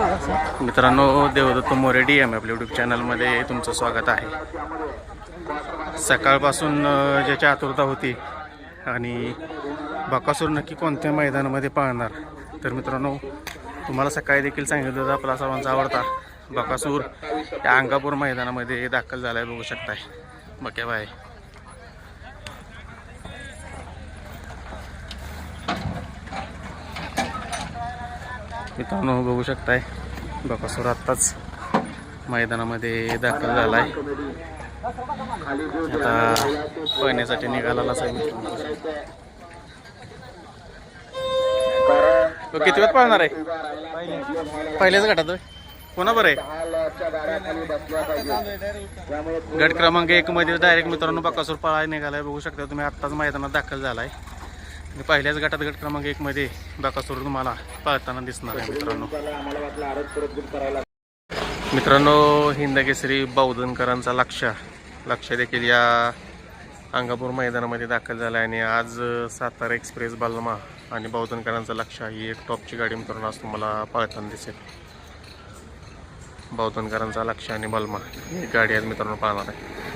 मित्रांनो Devdatta More D M आपल्या YouTube चॅनलमध्ये तुमचं स्वागत आहे. सकाळपासून ज्याची आतुरता होती आणि बकासूर नक्की कोणत्या मैदानामध्ये पाहणार तर मित्रांनो तुम्हाला सकाळी देखील सांगितलं होतं आपला सर्वांचा आवडता बकासूर या अंगापूर मैदानामध्ये दाखल झाला आहे बघू शकताय. बक्या बाय. मित्रांनो बघू शकताय. बकासूर आत्ताच मैदानामध्ये दाखल झाला आहे आता पळण्यासाठी निघाला आहे तो किती वेळ पाळणार आहे? पहिल्याच गटात कोणा बरं आहे? गट क्रमांक एक मध्ये डायरेक्ट मित्रांनो बकासूर पळाय निघालाय. बघू शकता तुम्ही आत्ताच मैदानात दाखल झालाय. आणि पहिल्याच गटात गट क्रमांक एक मध्ये बकासूर तुम्हाला पळताना दिसणार आहे मित्रांनो. मित्रांनो हिंदकेसरी बौद्धनकरांचा लक्ष लक्ष देखील या अंगापूर मैदानामध्ये दाखल झाला आहे आणि आज सातारा एक्सप्रेस बालमा आणि बौद्धनकरांचा लक्ष ही एक टॉपची गाडी मित्रांनो आज तुम्हाला पळताना दिसेल. बौद्धनकरांचा लक्ष आणि बलमा ही गाडी आज मित्रांनो पाहणार आहे.